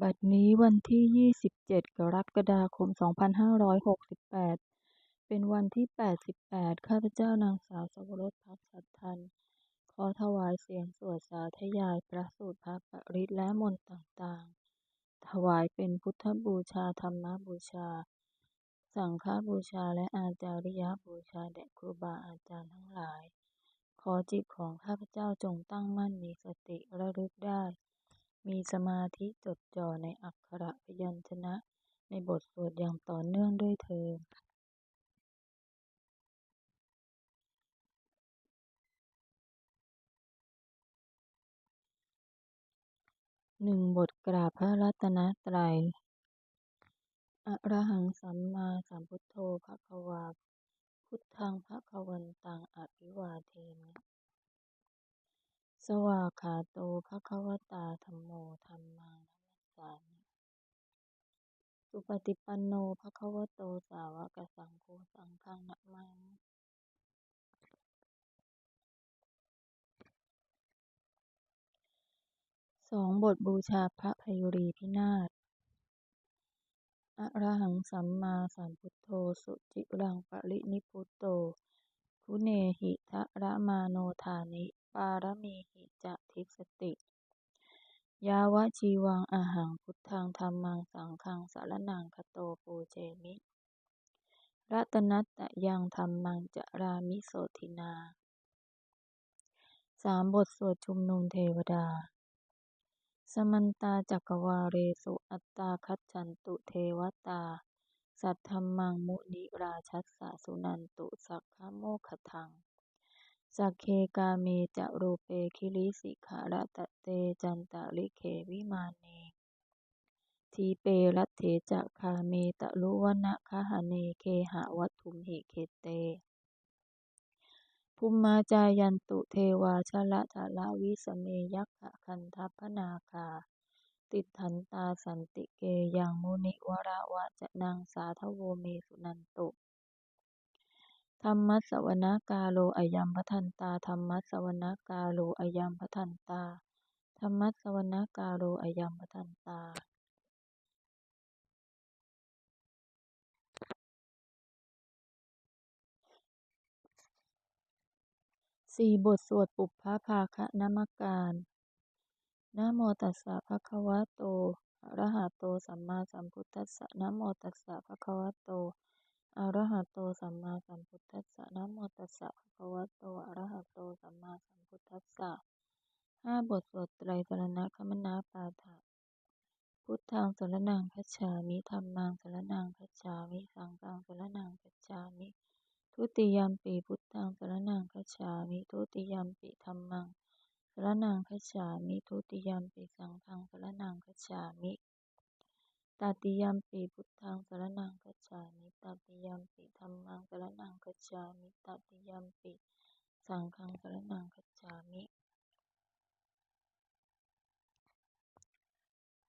บัดนี้วันที่ยี่สิบเจ็ดกรกฎาคมสองพันห้าร้อยหกสิบแปดเป็นวันที่แปดสิบแปดข้าพเจ้านางสาวสวรสพักสัทธัน ขอถวายเสียงสวดสาธยายพระสูตรพระปริตและมนต์ต่างๆ ถวายเป็นพุทธบูชาธรรมบูชา สังฆบูชาและอาจาริยบูชาแด่ครูบาอาจารย์ทั้งหลาย ขอจิตของข้าพเจ้าจงตั้งมั่นมีสติระลึกได้ มีสมาธิจดจ่อในอักขระพยัญชนะในบทสวดอย่างต่อเนื่องด้วยเถิดหนึ่งบทกราบพระรัตนตรัยอะระหังสัมมาสัมพุทโธภะคะวา พุทธังภะคะวันตังอภิวาเทมิ สวากขาโตภะคะวตาธัมโมธัมมังนัมสสามิสุปฏิปันโนภะคะวะโตสาวกสังโฆสังฆังนะมามิสองบทบูชาพระพยุรีพินาศอะระหังสัมมาสัมพุทโธสุจิรังปรินิพพุตโตคุเนหิทะระมาโนทานิ ปารมีหิจะทิสติ ยาวะชีวังอะหังพุทธังธัมมังสังฆังสารนังคโตปูเจมิรัตนัตตะยังธัมมังจรามิโสทินาสามบทสวดชุมนุมเทวดา สมันตาจักวาเรสุอัตตาคัจฉันตุเทวตา สัทธัมมังมุนิราชัสสะสุนันตุสักขโมคทัง สักเคกาเมจะรูเปคิริสิขาระตะเตจันตะลิเขวิมาเนทีเปรัตเถจะคาเมตะลุวนะคหเนเคหะวัตถุมหิเคเตภุมมาจายันตุเทวาชละทะละวิสเมยัคขะคันทัพนาคา ติดทันตาสันติเกยังมุนิวระวะจะนังสาทโวเมสุนันตุ ธรรมัสสวนากาโลอายัมพทันตา ธรรมัสสวนากาโลอายัมพทันตา ธรรมัสสวนากาโลอายัมพทันตาสี่บทสวดปุพพภาคะนมการนะโมตัสสะภะคะวะโต อะระหะโต สัมมาสัมพุทธัสสะนะโมตัสสะภะคะวะโต อะระหะโตสัมมาสัมพุทธัสสะนะโมตัสสะภะคะวะโตอะระหะโตสัมมาสัมพุทธัสสะห้าบทสวดไตรสรณคมนาปาฐะพุทธังสรนังคัจฉามิธัมมังสรนังคัจฉามิสังฆังสรนังคัจฉามิ ทุติยมปีพุทธังสรนังคัจฉามิทุติยมปีธัมมังสรนังคัจฉามิทุติยมปีสังฆังสรนังคัจฉามิ ตติยัมปีพุทธังสรนังคัจฉามิตติยัมปีธัมมังสรนังคัจฉามิตติยัมปีสังฆังสรนังคัจฉามิ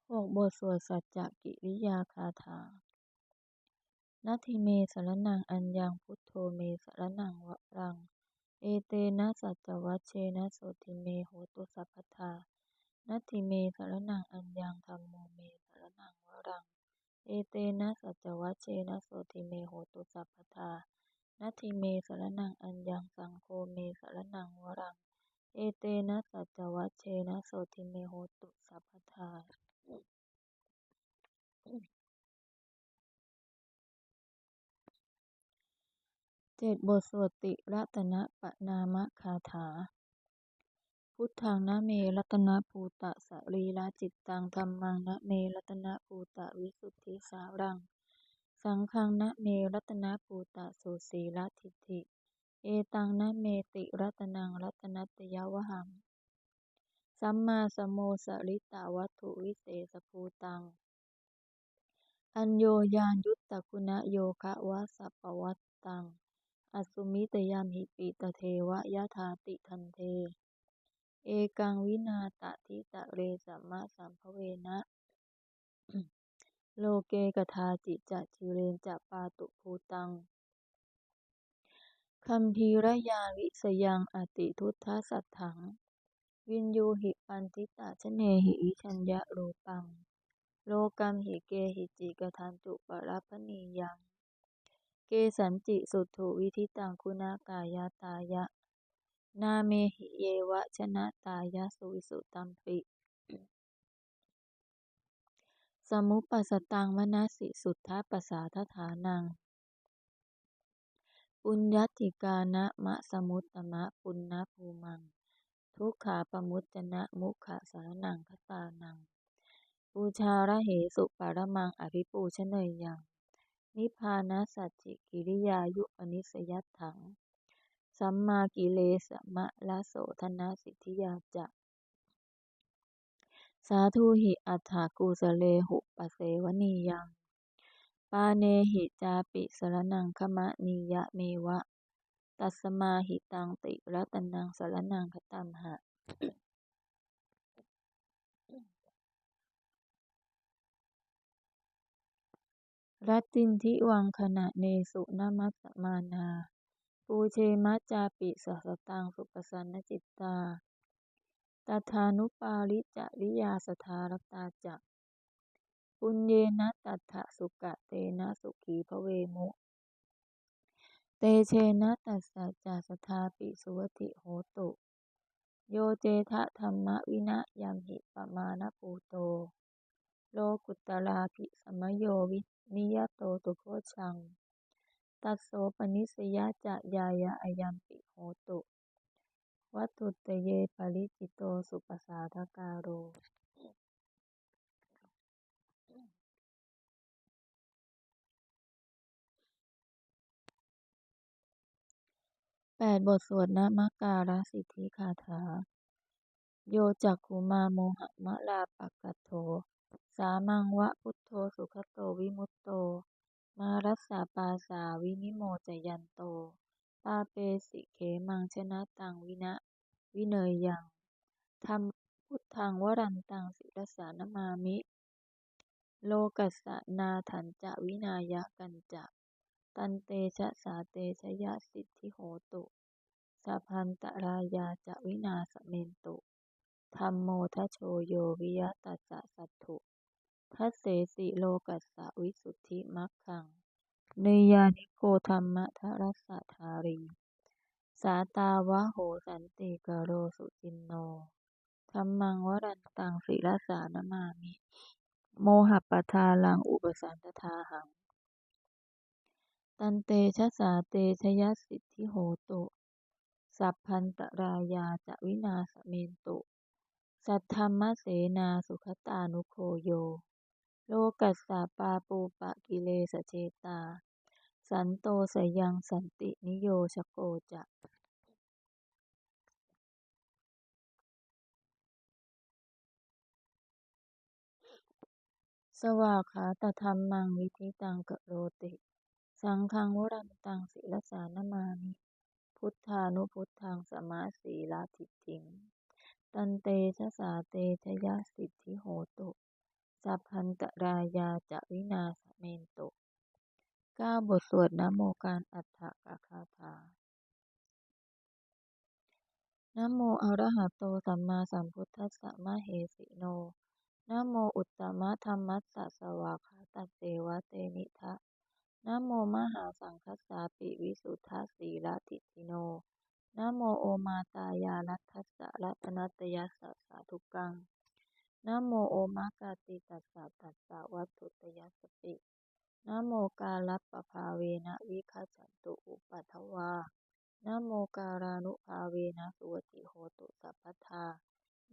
หกบทสวดสัจจกิริยาคาถานัตถิเมสรนังอัญญังพุทโธเมสรนังวะรัง เอเตนะสัจวัชเชนะโสติเมโหตุสัพพทานัตถิเมสรนังอัญญังธัมโมเมสรนัง รัง เอเตนะสัจวัชเชนะโสติเมโหตุสัพพทานัตถิเมสรนังอัญญังสังโฆเมสรนังวรัง เอเตนะสัจวัชเชนะโสติเมโหตุสัพพทาเจ็ดบทสวดติรัตนปนามคาถา พุทธังนะเมรัตนภูตะสรีระจิตตังธรรมังนะเมรัตนภูตะวิสุทธิสารัง สังฆังนะเมรัตนภูตะสุสีละทิฏฐิ เอตังนะเมติรัตนังรัตนัตยวหัง สัมมาสโมสริตาวัตถุวิเศษภูตัง อัญโยยานยุตตะคุณโยคะวะสัปปวัตตัง อสุมิตยามหิปิตเทวะยะธาติทันเท เอกังวินาตทิตะเรสัมมาสัมภเวนะ โลเกกทาจิจะจิเรนจะปาตุภูตังคัมภีรยาวิสยังอติทุทธสัตถัง วินยูหิปันติตาชเนหิวิชัญญะรูปัง โลกัมหิเกหิจิกทันตุปรัพนียัง เกสัญจิสุถุวิธิตังคุณากายาตายะ นาเมหิเยวะชนะตายะสุวิสุตัมปิสมุปปัสตังมนัสสิสุทธาปัสสาทฐานัง ปุญญติกานะมะสมุตตมะปุณณภูมัง ทุกขาปมุจจนะมุขะสารนังคตานัง ปูชาระเหสุปารมังอภิปูชเนยยัง นิพพานะสัจจิกิริยายุปนิสยัตถัง สัมมากิเลสมะละโสธนะสิทธิยาจะ สาธุหิอัฏฐกุสเลหุปเสวนียังปาเนหิจาปิสรนังคมะนียะเมวะ ตัสมาหิตังติรัตนังสรนังคตัมหะ รัตตินทิวังขณะเนสุนมัสสมานา ปูเชมัจจาปิสสตังสุปสันนจิตตาตถานุปาริจริยาสทารตาจะปุญเยนะตัฏฐสุกะเตนะสุขีภเวมุ เตเชนะตัสสะจาสทาปิสุวติโหตุ โยเจทะธรรมวินะยัมหิปมาณปูโต โลกุตตราภิสมโยวินิยโตตุโพชัง ตัสโสปนิสยจะยายะอายัมปิโหตุ วัตถุตเยปริจิโตสุปสาทกาโรแปดบทสวดนมัการะสิทธิคาถา โยจักขุมาโมหะมะลาปักกัตโถสามังวะพุทโธสุขโตวิมุตโต มารัสสาปาสาวินิโมจยันโต ปาเปสิเขมังชนะตังวินะวิเนยยังธรรมพุทธังวรันตังศิรสานมามิ โลกัสสนาถันจะวินายะกันจะตันเตชะสาเตชยะสิทธิโหตุสัพพันตรายาจะวินาสเมนตุธรรมโมทะโชโยวิยะตัสสะสัตถุ ทัสเสสิโลกัสสะวิสุทธิมัคคังเนยานิโกธรรมะทรัสธารี สาตาวะโหสันติกโรสุจินโนธรรมังวรันตังศิรสานมามิ โมหปทาลังอุปสันตทาหัง ตันเตชะสาเตชยสิทธิโหตุสัพพันตรายาจะวินาสเมนตุ สัทธรรมเสนาสุขตานุโคโย โลกัสสาปาปูปะกิเลสเจตา สันโตสยังสันตินิโยชโกจะสวากขาตธรรมมังวิธิตังกโรติ สังฆังวรันตังศิรสานมามิพุทธานุพุทธังสมาสีลาทิฏฐิง ตันเตชะสาเตชยสิทธิโหตุ สัพพันตรายาจะวินาสเมนตุเก้าบทสวดนะโมการอัฏฐกคาถานะโมอระหะโตสัมมาสัมพุทธัสสะมะเหสิโนนะโมอุตตมะธรรมัสสะสวากขาตัสเสวะเตนิทะนะโมมหาสังคัสสาปิวิสุทธัสสีลทิติโนนะโมโอมาตายานัทสสะรัตนัตยัสสะสาธุกัง นะโมโอมากาติตัสสะตัสสะวัตถุตยัสปินะโมกาลัปปภาเวนะวิคัจฉันตุอุปัฏฐวานะโมการานุภาเวนะสุวติโหตุสัพพทา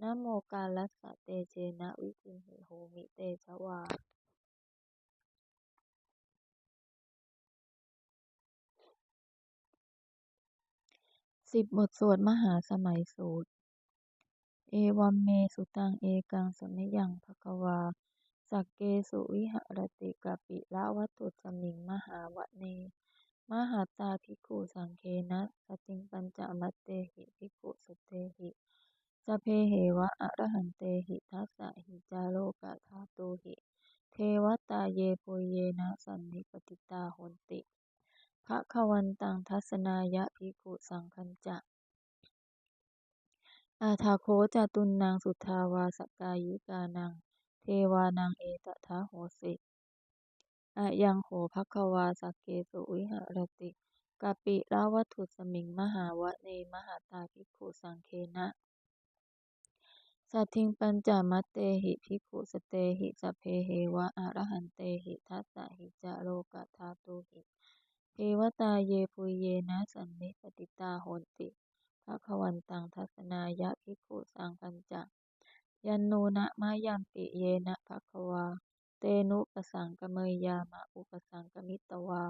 นะโมกาลัสสะเตเชนะวิจินหิโหมิเตชวาสิบบทสวดมหาสมัยสูตร เอวัมเมสุตังเอกังสมยังภควา สักเกสุวิหรติกปิละวัตถุสมิงมหาวะเน มหาตาภิกขุสังเคนะสติงปัญจมัตเตหิภิกขุสเตหิสเพเหวะอรหันเตหิทัสสะหิจาโลกะธาตุหิ เทวตาเยปุเยนะสันนิปติตาโหนติภะควันตังทัสนายะภิกขุสังคัญจะ อาทาโคจตุนนางสุทาวาสกายิกานัง เทวานังเอตถาโหสิอะยังโหภควาสกเกสุวิหรติกาปิลาวัตถุสมิงมหาวะเนมหาตาภิกขุสังเคนะสัทิงปัญจมัตเตหิภิกขุสเตหิสเพเหวะอรหันเตหิทัสสะหิจะโลกธาตุหิเทวตาเยปุยเยนะสันนิปติตาโหน ติภะคะวันตังทัสนายะภิกขุสังปัญจยันโนนะมายัมปิเยนะภะคะวา เตนุปสังกเมยามะอุปสังกมิตวา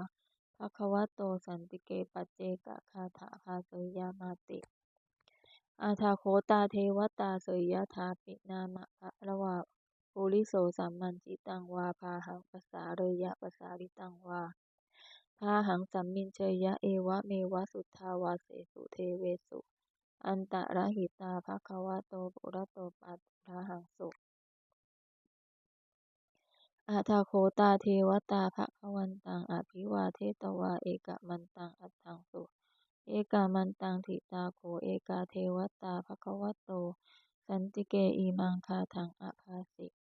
ภะคะวะโตสันติเกปัจเจกะคาถาภาสยามาติ อาทาโคตาเทวตาเสยยถาปินามะภะระวะปุริโสสัมมันจิตังวาพาหังภาษาเรยะภาษาริตังวา พาหังสัมมินเชยะเอวะเมวะสุทธาวาเสสุเทเวสุ อันตะระหิตาภะคะวะโตปุระโตปัตถะหังสุอาทาโคตาเทวตาภะคะวันตังอภิวาเทตวาเอกมันตังอัตถังสุ เอกามันตังทิตาโขเอกาเทวตาภะคะวะโต สันติเกอีมังคาทังอภาสิ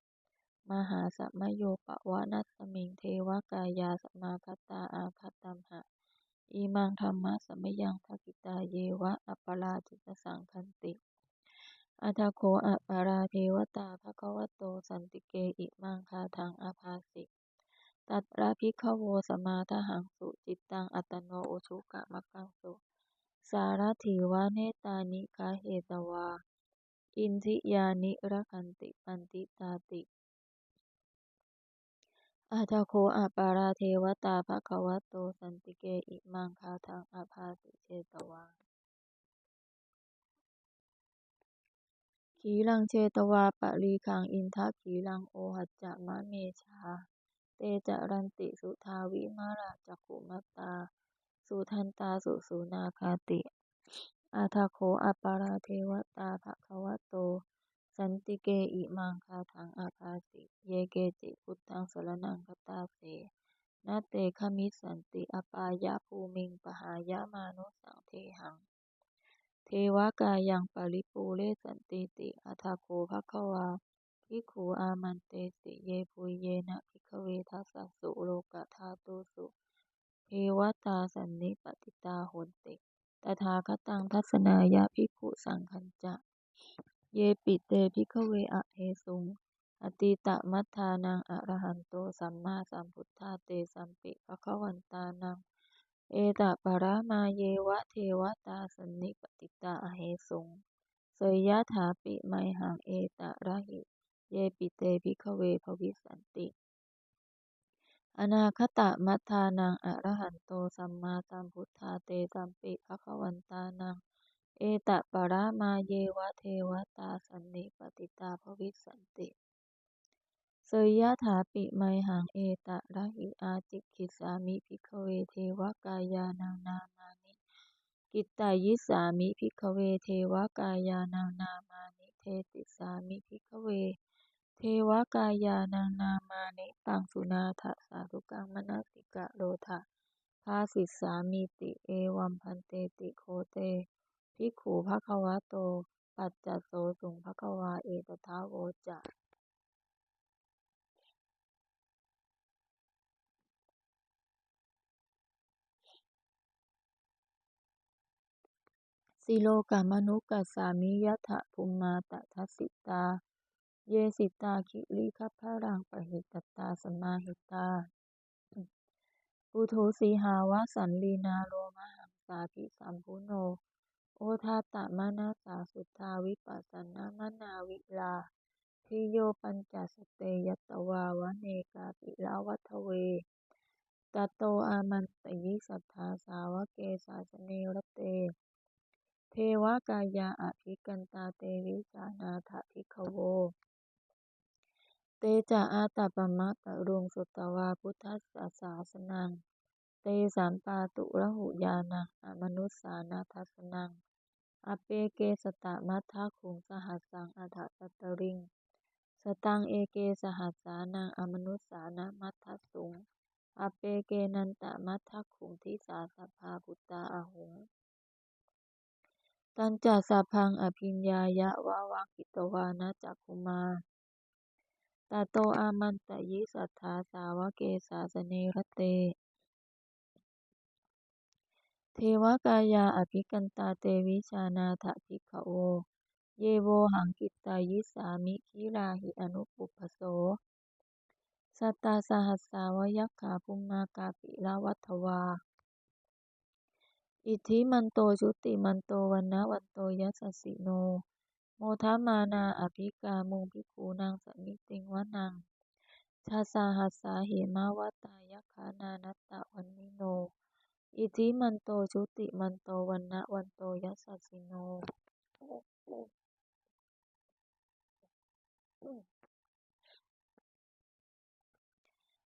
มหาสัมมโยปวะนัสมิงเทวกายาสมาคตาอาคตัมหะอีมังธรรมะสมยังภกิตาเยวะอัปปราจิตสังคันติ อัทโคอัปปราเทวตาภะคะวะโตสันติเกอิมังคาทังอาภาสิตัตระพิขโวสมาทหังสุจิตตังอัตโนอุชุกะมักังสุ สารถีวาเนตานิคาเหตวา อินทิยานิระคันติปันติตาติ อาทาโคอาปาราเทวตาภควะโตสันติเกอิมังคาทังอาภาสิเชตวาขีลังเชตวาปะรีคังอินทะขีลังโอหัจจะมะเมชา เตจรันติสุทาวิมาราจักขุมตา สุทันตาสุสุนาคาติ อาทาโคอัปปาราเทวตาภะคะวะโต สันติเกอิมังคาทังอาภาสิ เยเกจิพุทธังสรนังคตาเสนาเตคมิสันติอปายาภูมิงปหายามานุสังเทหัง เทวกายังปริปูเลสันติติอาทาโคภะควาภิขุอามันเตสิเยปุยเยนะภิกเวทัสสุโลกธาตุสุเทวตาสันนิปติตาโหนติตถาคตังทัศนายะภิขุสังคัญจะ เยปิเตภิกขเวอะเทสุง อติตะมัทธานังอรหันโตสัมมาสัมพุทธาเตสัมปิภะคะวันตานัง เอตปรามาเยวะเทวตาสนิปติตาอเหสุง เสยยะถาปิไมหังเอตระหิ เยปิเตภิกขเวภวิสันติอนาคตะมัทานังอรหันโตสัมมาสัมพุทธาเตสัมปิภะคะวันตานัง เอตปรามาเยวะเทวตาสันนิปติตาภวิสันติเสยยถาปิไมหังเอตระหิอาจิกิสามิภิกขเวเทวกายานังนามานิ กิตตายิสามิภิกขเวเทวกายานังนามานิเทติสามิภิกขเว เทวกายานังนามานิปังสุนาทะสาธุกังมนสิกะโลทะภาสิสามีติเอวัมพันเตติโคเต ภิกขุภควะโต ปัจจโสสุงภควาเอตทาโวจะสิโลกามนุกัสสามิยะถะภูมาตทัสสิตา เยสิตาคิริคัพพะรังปหิตตาสมาหิตา ปุโธสีหาวะสันลีนาโลมหังสาภิสัมพุโน โอทาตมานาสาสุทาวิปัสสนามนาวิลาทิโยปัญจสเตยตวาวะเนกาปิลาวัทเวตโตอามันตยิสัทธาสาวเกสาสเนรเต เทวกายาอภิกันตาเตวิสานาถภิกขโว เตจาอาตาปมะตะรุงสุตวาพุทธัสสาสนัง เตสัมปาตุระหุยานังอมนุสสานาทัสนัง อเปเกสตะมัทธาคุงสหัสสังอัฏฐตริง สตังเอเกสหัสสานังอมนุสสานามัทธสุงอเปเกนันตะมัทธคุงทิสาสภาพุตตาอหุง ตัญจัสพังอภิญญายะวะวากิตวานะจักคุมาตาโตอามันตยิสัทธาสาวเกสาสเนรเต เทวกายาอภิกันตาเตวิชานาถภิกขโวเยโวหังกิตตายิสามิคิราหิอนุปุพโส สัตตาสหัสสาวยักขาภุมมากาปิลาวัฏวา อิทธิมันโตชุติมันโตวันนะวันโตยัสสิโน โมทามานาอภิกามุงภิกขูนางสมิติงวนังชาสาหัสสาเหมาวตายักขานานัตตะวันนิโน อิทิมันโต ชุติมันโต วันนะวันโต ยัสสสิโน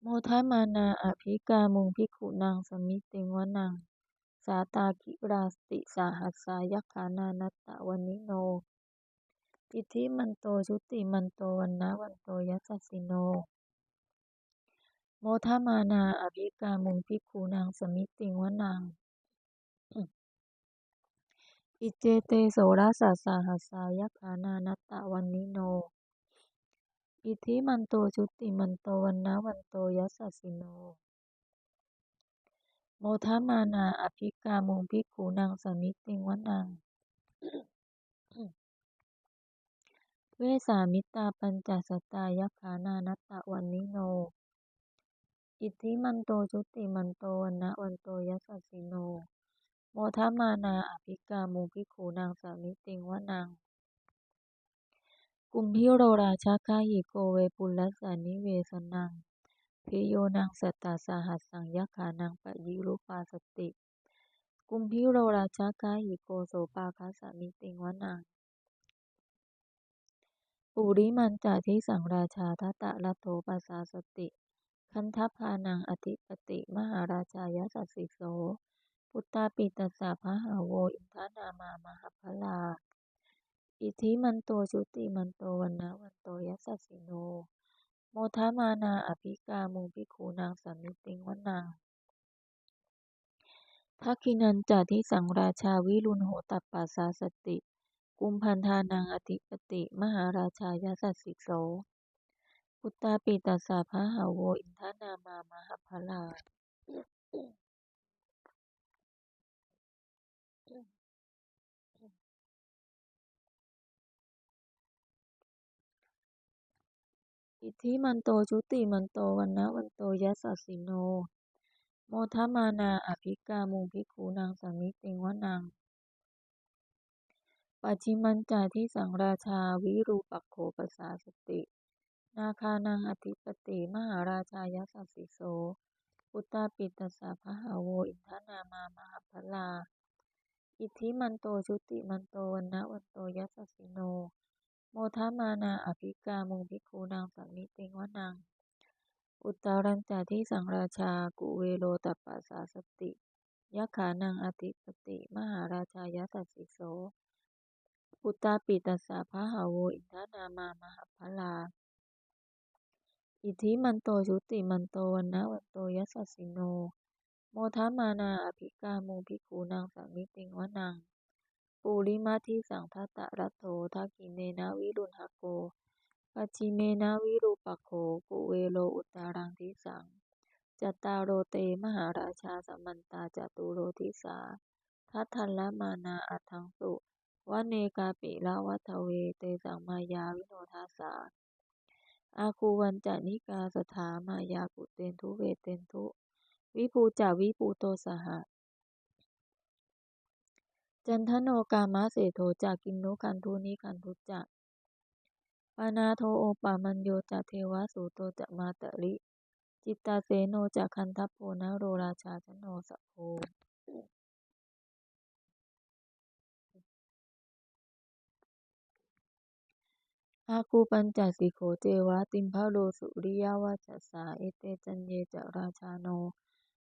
โมทามานาอภิกามุงภิขุนางสมิติงวนัง สาตาคิราสติสาหัสสายักขานานัตตะวันนิโน อิทิมันโตชุติมันโตวันนะวันโตยัสสิโน โมทมานาอภิกามุงภิกขุนางสมิติงวนังอิเจเตโสราสสาหัสายักขานานัตตะวันนิโน อิทธิมันโตชุติมันโตวันนะวันโตยัสสิโน โมทมานาอภิกามุงภิกขุนางสมิติงวนัง เวสามิตาปัญจสตายักขานานัตตะวันนิโน อิทธิมันโตชุติมันโตวันนะวันโตยัสสสิโน โมทามานาอภิกามุงภิกขุนางสามิติงวนัง กุมพิโรราชาคาหิโกเวปุลลัสานิเวสนังเพโยนังสัตตาสหัสสังยักขานังปะยิรุปาสติ กุมพิโรราชาคาหิโกโสปาคาสามิติงวนังปุริมันจาทิสังราชาทัตตะรัตโถปัสสาสติ คันทัพพานังอธิปติมหาราชายสัสสิโสปุตตาปิตสสะพหาโวอินทานามามหพลา อิทธิมันโตชุติมันโตวันนะวันโตยัสสสิโน โมทามานาอภิกามุงภิกขุนางสมิติงวันังทักขินันจาทิสังราชาวิรุณโหตัปปัสสาสติ กุมพันธานังอธิปติ มหาราชายสัสสิโส ปุตตาปิตัสสะพะหาโว อินทานามามหพลาอิทธิมันโตชุติมันโตวันนะวันโตยัสสสิโน โมทมานาอภิกามุงภิกขุนางสามิติงวนังปัจฉิมันจาทิสังราชาวิรูปักโขปัสสาสติ นาคานังอธิปติมหาราชายสัสสิโสปุตตาปิตสสะพหาโวอินทานามามหพลา อิทธิมันโตชุติมันโตวันนะวันโตยัสสิโน โมทมานาอภิกามุงภิกขุนางสมิติงวนัง อุตตารัญจาทิสังราชากุเวโรตัปปัสสาสติยักขานังอธิปติมหาราชายสัสสิโสปุตตาปิตสสะพหาโวอินทานามามหพลา อิทธิมันโตชุติมันโตวันนะวันโตยัสสสิโน โมทมานาอภิกามุงภิกขุนางสมิติงวนังปุริมาทิสังทัตตะรัตโถทักิเนนะวิรุณหโกปัจฉิเมนะวิรูปักโขกุเวโลอุตารังทิสัง จัตตารโรเตมหาราชาสัมมันตาจตุโรทิสา ทัตทัลละมานาอัตถังสุวเนกาปิละวัฏเวเตสังมายาวิโนทาสา อาคูวันจานิกาสถามายากุเตนทุเวเตนทุ วิภูจาวิภูโตสหะ จันทโนกามะเสโทจากกินนุคันทุนิคันทุจักปานาโทโอปามัญโยจะเทวสุโตจะมาตะริ จิตตาเสโนจะคันทัพโพนโรราชาชโนสะโพ อาคูปัญจสิโขเจวะ ติมพะโลสุริยาวาจัสสา เอเตจันเยจราชาโน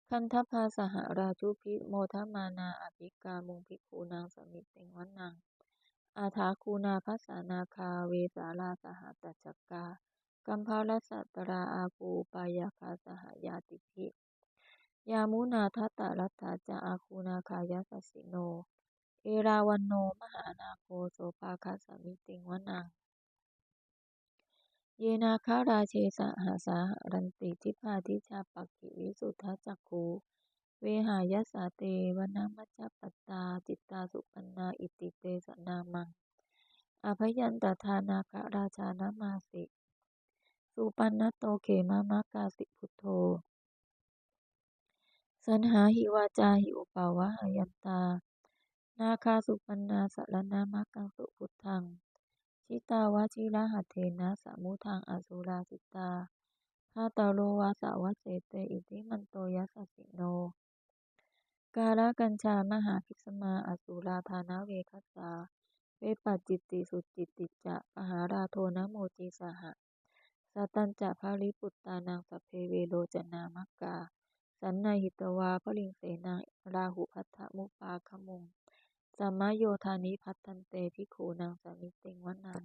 คันทัพพาสหราชุพิโมทมานาอภิกามุงภิกขุนางสมิติงวันังอาถาคูนาภัสานาคาเวสาลาสหตัจจกา กัมพาลสัตราอาคูปายาคาสหายาติภิยามุนาทัตตรัตถาจาอาคูนาคายาสสิโน เอราวันโนมหานาโคโสภาคาสมิติงวนัง เยนาคาราเชสหาสาหรันติทิพาทิชาปักขิวิสุทธจักขูเวหายสาเตวนามัจจปัตตาจิตตาสุปันนาอิติเตสนามังอภยันตทานาคราชานามาสิสุปันนโตเขมามากาสิพุทโธสันหาหิวาจาหิอุปาวะหายันตา นาคาสุปันนาสารนามากังสุพุทธัง ชิตาวาชิระหัตเถนะสมุทังอสุราสิตาทาตาโลวาสาวเสเตอิติมันโตยัสสิโน กาลกัญชามหาภิกษมาอสุราธานาเวคัสสาเวปัจจิตติสุจิตติจะปหาราโทนะโมจิสหะสตัญจะภาริปุตตานังสพเพเวโลจนามักกา สันนาหิตวาพลิงเสนาราหุพัทธมุปาคมุง สัมมาโยธานิพัทธันเตภิกขูนางสามิติงวนัง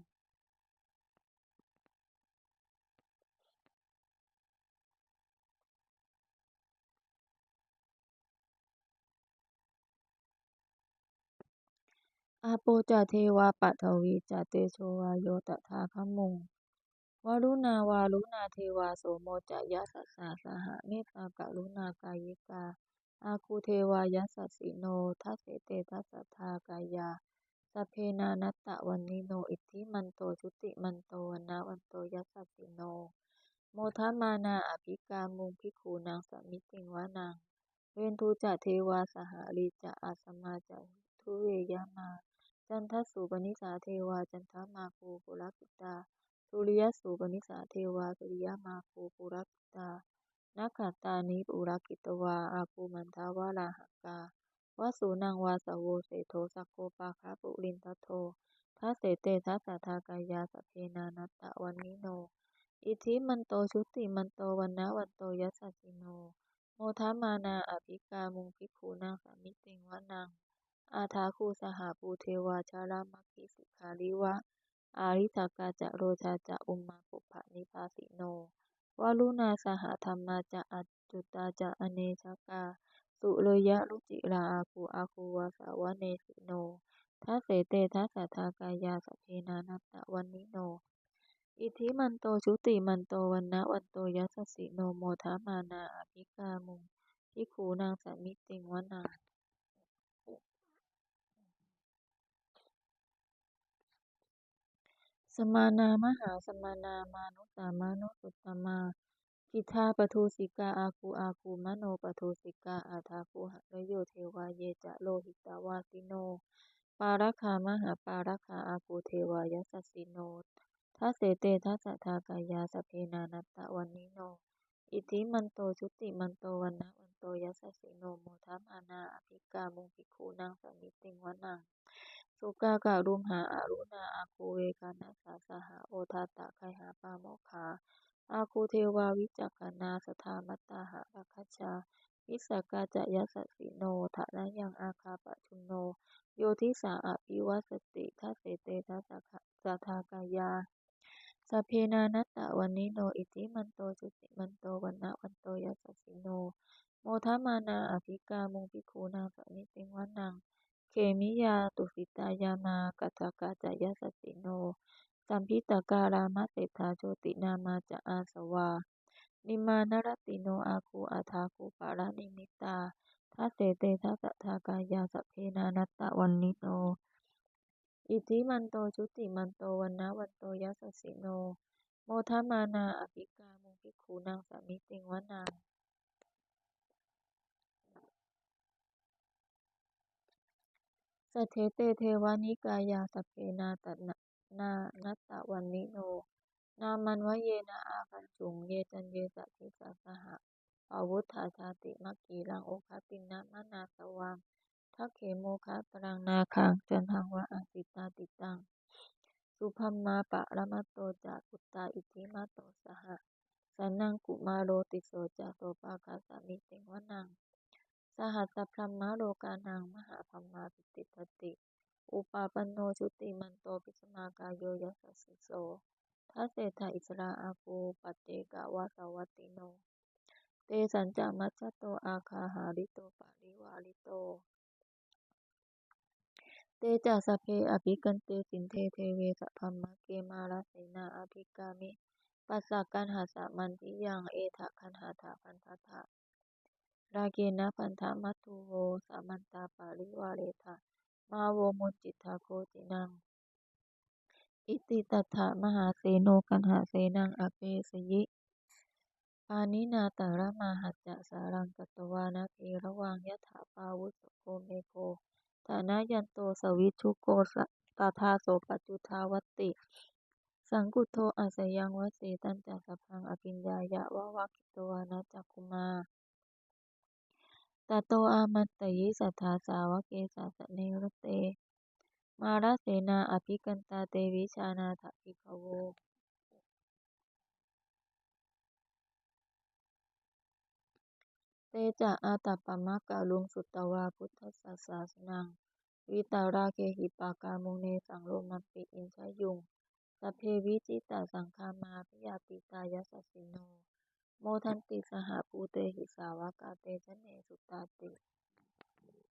อาโปจเทวาปัทวีจเตโชวาโยตถาคมุงวารุณาวารุณาเทวาโสโมจะยะสัสสะสหเมตตากะรุณากายิกา อาคูเทวายะสัสสิโน ทัสเสเตทัสทากายาสเพนานัตตะวันนิโน อิทธิมันโตชุติมันโตวันนาวันโตยัสสสิโน โมทัมานาอภิกามุงพิคูนางสมิติงวานางเวนทูจะเทวาสหารีจะอาสมาจะทุเวยามา จันทสุปนิสาเทวาจันทมาคูปุรักิตาสุริยสุปนิสาเทวาสุริยมาคูปุรักิตา นักขัตตานิปุรกิตวา อาคูมันทาวาลาหกาวสูนังวาสโวเสโทสักโกปาคาปุรินทโททัสเสเตทัสสะทากายาสเพนานัตตะวันนิโน อิทิมันโตชุติมันโตวันนะวันโตยัสสิโน โมทามานาอภิกามุงพิคูนางสามิติงวานัง อาทาคูสหาปูเทวาชารามัคิสิกาลิวะ อาริทากาจะโรชาจะอุมมาปุภะนิพาสิโน วาลุนาสหธรรมาจะอัจจุตาจะอเนชกา สุเลยะรุจิราอาคูอาคูวาสาวเนสิโนทัสเสเตทัสสทากายาสเพนานัตตะวันนิโน อิทิมันโตชุติมันโตวันนะวันโตยัสสิโนโมทามานาอภิกามุงพิขูนางสามิติงวนา สมานามหาสมานา มานุสามานุสุตตมา กิทาปทุสิกาอาคูอาคูมโนปทุสิกาอาทาคูหะโยเทวาเยจะโลหิตาวาสิโน ปาราคามหาปาราคาอาคูเทวายสัสสิโนทัสเสเตทัสสะทากายาสเพนานัตตะวันนิโน อิทิมันโตชุติมันโตวันนะวันโตยัสสิโนโมทัมานาอภิกามุงภิกขุนางสมิติงวนัง สุกาการุมหาอารุณาอาคูเวกานาสาสหาโอทาตะไคหาปาโมคาอาคูเทวาวิจักขานาสธามัตตาหะรัคชาวิสากาจะยัสสิโนทะนะยังอาคาปะชุโน โยทิสาอภิวัสติทัสเสเตทัสสะทากายาสเพนานัตตะวันนิโน อิติมันโตจุติมันโตวันนะวันโตยัสสิโน โมทามานาอภิกามุงพิคูนางสมิติงวันัง เขมิยาตุสิตายามากัจจกาจายสสิโน สัมพิตาการามะเศรษฐาโจตินามาจะอาสวา นิมานรติโนอาคูอาทาคูปารานิมิตาทัสเสเตทัสะทากายาสเพนานัตตะวันนิโน อิทิมันโตชุติมันโตวันนะวันโตยัสสิโน โมทามานาอภิกามุงพิขูนางสามิติงวนา สเทเตเทวานิกายาสเพนาตนานัตตะวันนิโน นามันวเยนะอาคันจุงเยจันเยสัทิสาสหะอาวุธาชาติมักกีรังโอคาตินะมนาสวังทักเขโมคะตรังนาคังจันทังวะอาติตาติตัง สุพัมมาปะระมัตโตจากุตตาอิทิมาโตสหะสันนังกุมาโรติโสจาโตปาคาสามิติงวนัง สหัสพรหมโลกานังมหาพรหมาปิติทติ อุปาปันโนชุติมันโตปิสมากายโยยัสสิโสทัสเศธาอิสราอาคูปัจเจกาวาสวัติโน เตสัญจามัชโตอาคาหาริโตปาริวาริโต เตจาสเพอภิกันเตสินเทเทเวสพรมมะเกมาลาเสนาอภิกามิปัสสะกันหาสะมันทิยังเอถะคันหาถะพันทถะ ราเกนะพันธมัตถุโว สามันตาปาริวาเรถะมาโวมุจิตาโกตินัง อิติตัฏฐมหาเสโนกันหาเสนังอเปสยิปานินาตระมาหัจจะสารังกัตวานะเทระวังยะถาปาวุสโกเมโกฐานะยันโตสวิชุโกสตาทาโสปจุทาวติ สังกุโทอาสยังวเสตันจัสพังอภิญญายะวะวะกิตวานะจักคุมา ตโตอามันตยิสัทธาสาวเกสาสเนรเต มาราเสนาอภิกันตาเตวิชานาถภิกขโวเตจะอาตัปปมะกะลุงสุตตวาพุทธสสาสนัง วิตาราเคหิปากามุเนสังโลมัปปิอินชยุงสเพวิจิตาสังคามาพิยาติตายสัสสิโน โมทันติสหภูเตหิสาวกาเต ชะเนสุตตาติ